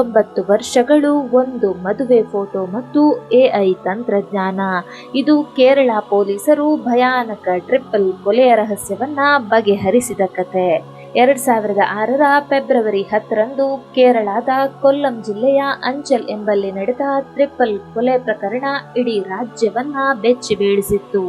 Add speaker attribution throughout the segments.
Speaker 1: ಒಂಬತ್ತು ವರ್ಷಗಳು, ಒಂದು ಮದುವೆ ಫೋಟೋ ಮತ್ತು ಎಐ ತಂತ್ರಜ್ಞಾನ. ಇದು ಕೇರಳ ಪೊಲೀಸರು ಭಯಾನಕ ಟ್ರಿಪಲ್ ಕೊಲೆಯ ರಹಸ್ಯವನ್ನ ಬಗೆಹರಿಸಿದ ಕತೆ. ಎರಡ್ ಸಾವಿರದ ಆರರ ಫೆಬ್ರವರಿ ಹತ್ತರಂದು ಕೇರಳದ ಕೊಲ್ಲಂ ಜಿಲ್ಲೆಯ ಅಂಚಲ್ ಎಂಬಲ್ಲಿ ನಡೆದ ಟ್ರಿಪಲ್ ಕೊಲೆ ಪ್ರಕರಣ ಇಡೀ ರಾಜ್ಯವನ್ನ ಬೆಚ್ಚಿ ಬೀಳಿಸಿತ್ತು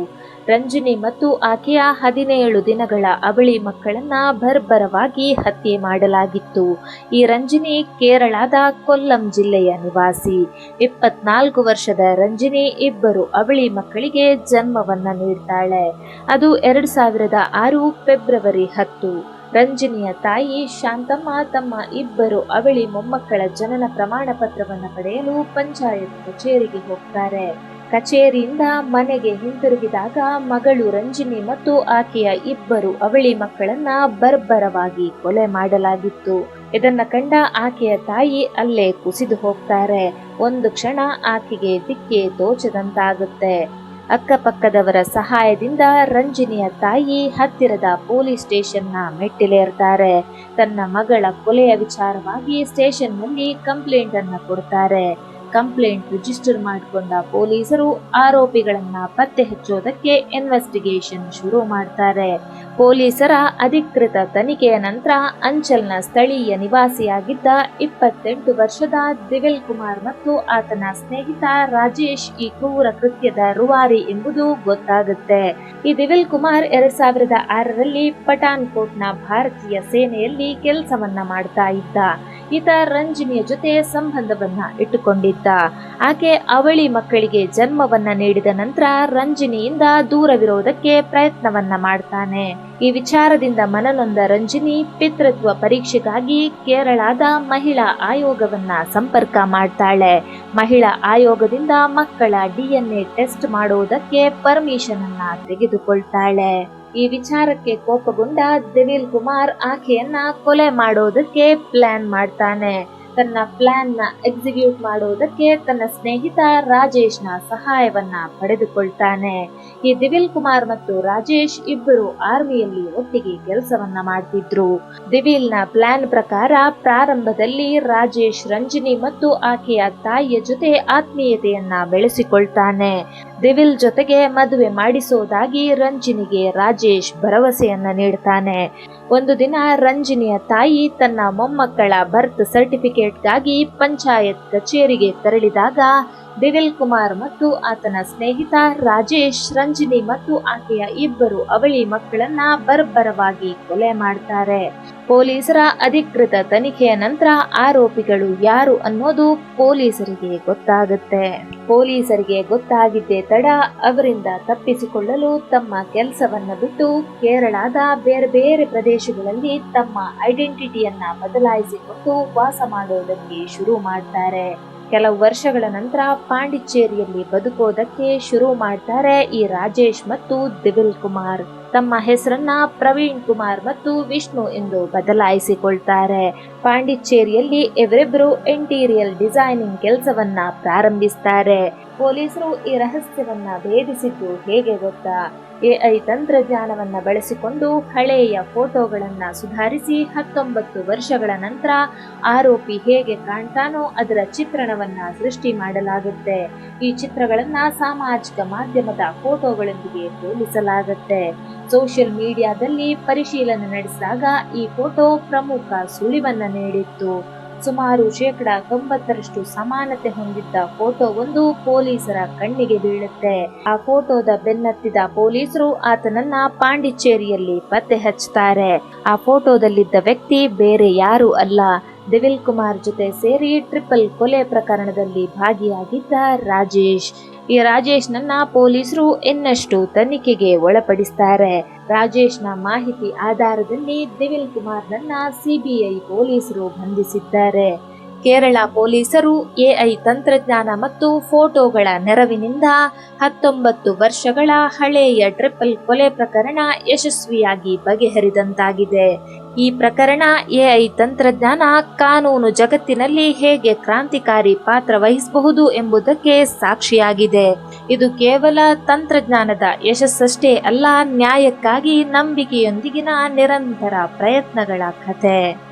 Speaker 1: ರಂಜಿನಿ ಮತ್ತು ಆಕೆಯ ಹದಿನೇಳು ದಿನಗಳ ಅವಳಿ ಮಕ್ಕಳನ್ನ ಬರ್ಬರವಾಗಿ ಹತ್ಯೆ ಮಾಡಲಾಗಿತ್ತು. ಈ ರಂಜಿನಿ ಕೇರಳದ ಕೊಲ್ಲಂ ಜಿಲ್ಲೆಯ ನಿವಾಸಿ. ಇಪ್ಪತ್ನಾಲ್ಕು ವರ್ಷದ ರಂಜಿನಿ ಇಬ್ಬರು ಅವಳಿ ಮಕ್ಕಳಿಗೆ ಜನ್ಮವನ್ನ ನೀಡ್ತಾಳೆ. ಅದು ಎರಡ್ ಸಾವಿರದ ಆರು ಫೆಬ್ರವರಿ ಹತ್ತು. ರಂಜಿನಿಯ ತಾಯಿ ಶಾಂತಮ್ಮ ತಮ್ಮ ಇಬ್ಬರು ಅವಳಿ ಮೊಮ್ಮಕ್ಕಳ ಜನನ ಪ್ರಮಾಣ ಪತ್ರವನ್ನು ಪಡೆಯಲು ಪಂಚಾಯತ್ ಕಚೇರಿಗೆ ಹೋಗ್ತಾರೆ. ಕಚೇರಿಯಿಂದ ಮನೆಗೆ ಹಿಂತಿರುಗಿದಾಗ ಮಗಳು ರಂಜಿನಿ ಮತ್ತು ಆಕೆಯ ಇಬ್ಬರು ಅವಳಿ ಮಕ್ಕಳನ್ನ ಬರ್ಬರವಾಗಿ ಕೊಲೆ ಮಾಡಲಾಗಿತ್ತು. ಇದನ್ನ ಕಂಡ ಆಕೆಯ ತಾಯಿ ಅಲ್ಲೇ ಕುಸಿದು ಹೋಗ್ತಾರೆ. ಒಂದು ಕ್ಷಣ ಆಕೆಗೆ ದಿಕ್ಕೆ ತೋಚದಂತಾಗುತ್ತೆ ಅಕ್ಕಪಕ್ಕದವರ ಸಹಾಯದಿಂದ ರಂಜಿನಿಯ ತಾಯಿ ಹತ್ತಿರದ ಪೊಲೀಸ್ ಸ್ಟೇಷನ್ನ ಮೆಟ್ಟಿಲೇರ್ತಾರೆ. ತನ್ನ ಮಗಳ ಕೊಲೆಯ ವಿಚಾರವಾಗಿ ಸ್ಟೇಷನ್ನಲ್ಲಿ ಕಂಪ್ಲೇಂಟ್ ಅನ್ನು ಕೊಡ್ತಾರೆ. ಕಂಪ್ಲೇಂಟ್ ರಿಜಿಸ್ಟರ್ ಮಾಡಿಕೊಂಡ ಪೊಲೀಸರು ಆರೋಪಿಗಳನ್ನ ಪತ್ತೆ ಹಚ್ಚೋದಕ್ಕೆ ಇನ್ವೆಸ್ಟಿಗೇಷನ್ ಶುರು ಮಾಡ್ತಾರೆ. ಪೊಲೀಸರ ಅಧಿಕೃತ ತನಿಖೆಯ ನಂತರ ಅಂಚಲ್ನ ಸ್ಥಳೀಯ ನಿವಾಸಿಯಾಗಿದ್ದ ಇಪ್ಪತ್ತೆಂಟು ವರ್ಷದ ದಿವಿಲ್ ಕುಮಾರ್ ಮತ್ತು ಆತನ ಸ್ನೇಹಿತ ರಾಜೇಶ್ ಈ ಕ್ರೂರ ಕೃತ್ಯದ ರೂವಾರಿ ಎಂಬುದು ಗೊತ್ತಾಗುತ್ತೆ. ಈ ದಿವಿಲ್ ಕುಮಾರ್ ಎರಡ್ ಸಾವಿರದ ಆರರಲ್ಲಿ ಪಠಾನ್ಕೋಟ್ನ ಭಾರತೀಯ ಸೇನೆಯಲ್ಲಿ ಕೆಲಸವನ್ನ ಮಾಡ್ತಾ ಇದ್ದ. ಈತ ರಂಜಿನಿಯ ಜೊತೆ ಸಂಬಂಧವನ್ನ ಇಟ್ಟುಕೊಂಡಿದ್ದ. ಆಕೆ ಅವಳಿ ಮಕ್ಕಳಿಗೆ ಜನ್ಮವನ್ನ ನೀಡಿದ ನಂತರ ರಂಜಿನಿಯಿಂದ ದೂರವಿರೋದಕ್ಕೆ ಪ್ರಯತ್ನವನ್ನ ಮಾಡ್ತಾನೆ. ಈ ವಿಚಾರದಿಂದ ಮನನೊಂದ ರಂಜಿನಿ ಪಿತೃತ್ವ ಪರೀಕ್ಷೆಗಾಗಿ ಕೇರಳದ ಮಹಿಳಾ ಆಯೋಗವನ್ನ ಸಂಪರ್ಕ ಮಾಡ್ತಾಳೆ. ಮಹಿಳಾ ಆಯೋಗದಿಂದ ಮಕ್ಕಳ ಡಿಎನ್ಎ ಟೆಸ್ಟ್ ಮಾಡುವುದಕ್ಕೆ ಪರ್ಮಿಷನ್ ಅನ್ನ ತೆಗೆದುಕೊಳ್ತಾಳೆ. ಈ ವಿಚಾರಕ್ಕೆ ಕೋಪಗೊಂಡ ದಿವಿಲ್ ಕುಮಾರ್ ಆಕೆಯನ್ನ ಕೊಲೆ ಮಾಡೋದಕ್ಕೆ ಪ್ಲಾನ್ ಮಾಡ್ತಾನೆ. ತನ್ನ ಪ್ಲಾನ್ನ ಎಕ್ಸಿಕ್ಯೂಟ್ ಮಾಡುವುದಕ್ಕೆ ತನ್ನ ಸ್ನೇಹಿತ ರಾಜೇಶ್ನ ಸಹಾಯವನ್ನ ಪಡೆದುಕೊಳ್ತಾನೆ. ಈ ದಿವಿಲ್ ಕುಮಾರ್ ಮತ್ತು ರಾಜೇಶ್ ಇಬ್ಬರು ಆರ್ಮಿಯಲ್ಲಿ ಒಟ್ಟಿಗೆ ಕೆಲಸವನ್ನ ಮಾಡ್ತಿದ್ರು. ದಿವಿಲ್ನ ಪ್ಲಾನ್ ಪ್ರಕಾರ ಪ್ರಾರಂಭದಲ್ಲಿ ರಾಜೇಶ್ ರಂಜಿನಿ ಮತ್ತು ಆಕೆಯ ತಾಯಿಯ ಜೊತೆ ಆತ್ಮೀಯತೆಯನ್ನ ಬೆಳೆಸಿಕೊಳ್ತಾನೆ. ದಿವಿಲ್ ಜೊತೆಗೆ ಮದುವೆ ಮಾಡಿಸೋದಾಗಿ ರಂಜಿನಿಗೆ ರಾಜೇಶ್ ಭರವಸೆಯನ್ನ ನೀಡ್ತಾನೆ. ಒಂದು ದಿನ ರಂಜಿನಿಯ ತಾಯಿ ತನ್ನ ಮೊಮ್ಮಕ್ಕಳ ಬರ್ತ್ ಸರ್ಟಿಫಿಕೇಟ್ಗಾಗಿ ಪಂಚಾಯತ್ ಕಚೇರಿಗೆ ತೆರಳಿದಾಗ ದಿವಿಲ್ ಕುಮಾರ್ ಮತ್ತು ಆತನ ಸ್ನೇಹಿತ ರಾಜೇಶ್, ರಂಜಿನಿ ಮತ್ತು ಆಕೆಯ ಇಬ್ಬರು ಅವಳಿ ಮಕ್ಕಳನ್ನ ಬರ್ಬರವಾಗಿ ಕೊಲೆ ಮಾಡ್ತಾರೆ. ಪೊಲೀಸರ ಅಧಿಕೃತ ತನಿಖೆಯ ನಂತರ ಆರೋಪಿಗಳು ಯಾರು ಅನ್ನೋದು ಪೊಲೀಸರಿಗೆ ಗೊತ್ತಾಗುತ್ತೆ. ಪೊಲೀಸರಿಗೆ ಗೊತ್ತಾಗಿದ್ದೇ ತಡ ಅವರಿಂದ ತಪ್ಪಿಸಿಕೊಳ್ಳಲು ತಮ್ಮ ಕೆಲಸವನ್ನ ಬಿಟ್ಟು ಕೇರಳದ ಬೇರೆ ಬೇರೆ ಪ್ರದೇಶಗಳಲ್ಲಿ ತಮ್ಮ ಐಡೆಂಟಿಟಿಯನ್ನ ಬದಲಾಯಿಸಿಕೊಂಡು ವಾಸ ಮಾಡೋದಕ್ಕೆ ಶುರು ಮಾಡ್ತಾರೆ. ಕೆಲವು ವರ್ಷಗಳ ನಂತರ ಪಾಂಡಿಚೇರಿಯಲ್ಲಿ ಬದುಕೋದಕ್ಕೆ ಶುರು ಮಾಡ್ತಾರೆ ಈ ರಾಜೇಶ್ ಮತ್ತು ದಿವಿಲ್ ಕುಮಾರ್. ತಮ್ಮ ಹೆಸರನ್ನ ಪ್ರವೀಣ್ ಕುಮಾರ್ ಮತ್ತು ವಿಷ್ಣು ಎಂದು ಬದಲಾಯಿಸಿಕೊಳ್ತಾರೆ. ಪಾಂಡಿಚೇರಿಯಲ್ಲಿ ಇವರಿಬ್ಬರು ಇಂಟೀರಿಯರ್ ಡಿಸೈನಿಂಗ್ ಕೆಲಸವನ್ನ ಪ್ರಾರಂಭಿಸ್ತಾರೆ. ಪೊಲೀಸರು ಈ ರಹಸ್ಯವನ್ನ ಭೇದಿಸಿದ್ದು ಹೇಗೆ ಗೊತ್ತಾ? ಎಐ ತಂತ್ರಜ್ಞಾನವನ್ನ ಬಳಸಿಕೊಂಡು ಹಳೆಯ ಫೋಟೋಗಳನ್ನ ಸುಧಾರಿಸಿ ಹತ್ತೊಂಬತ್ತು ವರ್ಷಗಳ ನಂತರ ಆರೋಪಿ ಹೇಗೆ ಕಾಣ್ತಾನೋ ಅದರ ಚಿತ್ರಣವನ್ನ ಸೃಷ್ಟಿ ಮಾಡಲಾಗುತ್ತೆ. ಈ ಚಿತ್ರಗಳನ್ನ ಸಾಮಾಜಿಕ ಮಾಧ್ಯಮದ ಫೋಟೋಗಳೊಂದಿಗೆ ಹೋಲಿಸಲಾಗುತ್ತೆ. ಸೋಷಿಯಲ್ ಮೀಡಿಯಾದಲ್ಲಿ ಪರಿಶೀಲನೆ ನಡೆಸಿದಾಗ ಈ ಫೋಟೋ ಪ್ರಮುಖ ಸುಳಿವನ್ನ ನೀಡಿತ್ತು. ಸುಮಾರು ಶೇಕಡ ತೊಂಬತ್ತರಷ್ಟು ಸಮಾನತೆ ಹೊಂದಿದ್ದ ಫೋಟೋ ಒಂದು ಪೊಲೀಸರ ಕಣ್ಣಿಗೆ ಬೀಳುತ್ತೆ. ಆ ಫೋಟೋದ ಬೆನ್ನತ್ತಿದ ಪೊಲೀಸರು ಆತನನ್ನ ಪಾಂಡಿಚೇರಿಯಲ್ಲಿ ಪತ್ತೆ ಹಚ್ಚುತ್ತಾರೆ. ಆ ಫೋಟೋದಲ್ಲಿದ್ದ ವ್ಯಕ್ತಿ ಬೇರೆ ಯಾರು ಅಲ್ಲ. ದಿವಿಲ್ ಕುಮಾರ್ ಜೊತೆ ಸೇರಿ ಟ್ರಿಪಲ್ ಕೊಲೆ ಪ್ರಕರಣದಲ್ಲಿ ಭಾಗಿಯಾಗಿದ್ದ ರಾಜೇಶ್. ಈ ರಾಜೇಶ್ನನ್ನ ಪೊಲೀಸರು ಇನ್ನಷ್ಟು ತನಿಖೆಗೆ ಒಳಪಡಿಸ್ತಾರೆ. ರಾಜೇಶ್ನ ಮಾಹಿತಿ ಆಧಾರದಲ್ಲಿ ದಿವಿಲ್ ಕುಮಾರ್ನನ್ನ ಸಿಬಿಐ ಪೊಲೀಸರು ಬಂಧಿಸಿದ್ದಾರೆ. ಕೇರಳ ಪೊಲೀಸರು ಎಐ ತಂತ್ರಜ್ಞಾನ ಮತ್ತು ಫೋಟೋಗಳ ನೆರವಿನಿಂದ ಹತ್ತೊಂಬತ್ತು ವರ್ಷಗಳ ಹಳೆಯ ಟ್ರಿಪಲ್ ಕೊಲೆ ಪ್ರಕರಣ ಯಶಸ್ವಿಯಾಗಿ ಬಗೆಹರಿದಂತಾಗಿದೆ. ಈ ಪ್ರಕರಣ ಎಐ ತಂತ್ರಜ್ಞಾನ ಕಾನೂನು ಜಗತ್ತಿನಲ್ಲಿ ಹೇಗೆ ಕ್ರಾಂತಿಕಾರಿ ಪಾತ್ರ ವಹಿಸಬಹುದು ಎಂಬುದಕ್ಕೆ ಸಾಕ್ಷಿಯಾಗಿದೆ. ಇದು ಕೇವಲ ತಂತ್ರಜ್ಞಾನದ ಯಶಸ್ಸಷ್ಟೇ ಅಲ್ಲ, ನ್ಯಾಯಕ್ಕಾಗಿ ನಂಬಿಕೆಯೊಂದಿಗಿನ ನಿರಂತರ ಪ್ರಯತ್ನಗಳ ಕಥೆ.